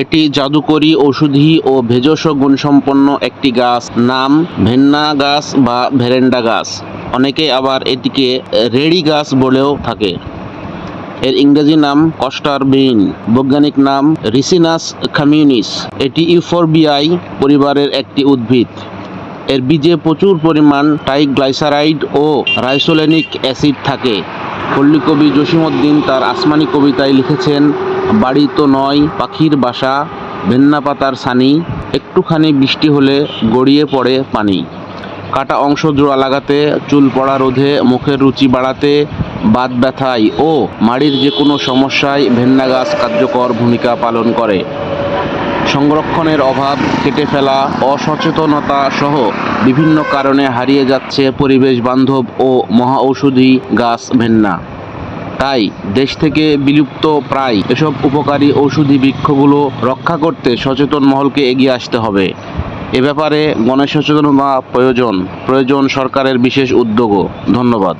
এটি জাদুকরী ঔষধি ও ভেষজ গুণসম্পন্ন একটি গাছ নাম ভেন্না গাছ বা ভেরেন্ডা গাছ। অনেকে আবার এটিকে রেড়ি গাছ বলেও থাকে। এর ইংরেজি নাম কস্টার বিন, বৈজ্ঞানিক নাম রিসিনাস খামিউনিস। এটি ইউফোরবিয়াই পরিবারের একটি উদ্ভিদ। এর বীজে প্রচুর পরিমাণ টাইগ্লাইসারাইড ও রাইসোলেনিক অ্যাসিড থাকে। পল্লীকবি জসিমউদ্দিন তার আসমানি কবিতায় লিখেছেন বাড়ি তো নয়, পাখির বাসা, ভেন্না পাতার সানি, একটুখানি বৃষ্টি হলে গড়িয়ে পড়ে পানি। কাটা অংশ জোড়া লাগাতে চুল পড়া রোধে, মুখের রুচি বাড়াতে বাত ব্যথায় ও মাড়ির যে কোনো সমস্যায় ভেন্না গাছ কার্যকর ভূমিকা পালন করে। সংরক্ষণের অভাব কেটে ফেলা, অসচেতনতা সহ বিভিন্ন কারণে হারিয়ে যাচ্ছে পরিবেশ বান্ধব ও মহা ঔষধি গাছ ভেন্না। তাই দেশ থেকে বিলুপ্ত প্রায় এসব উপকারী ঔষধি বৃক্ষগুলো রক্ষা করতে সচেতন মহলকে এগিয়ে আসতে হবে। এ ব্যাপারে গণসচেতনতা প্রয়োজন প্রয়োজন সরকারের বিশেষ উদ্যোগও। ধন্যবাদ।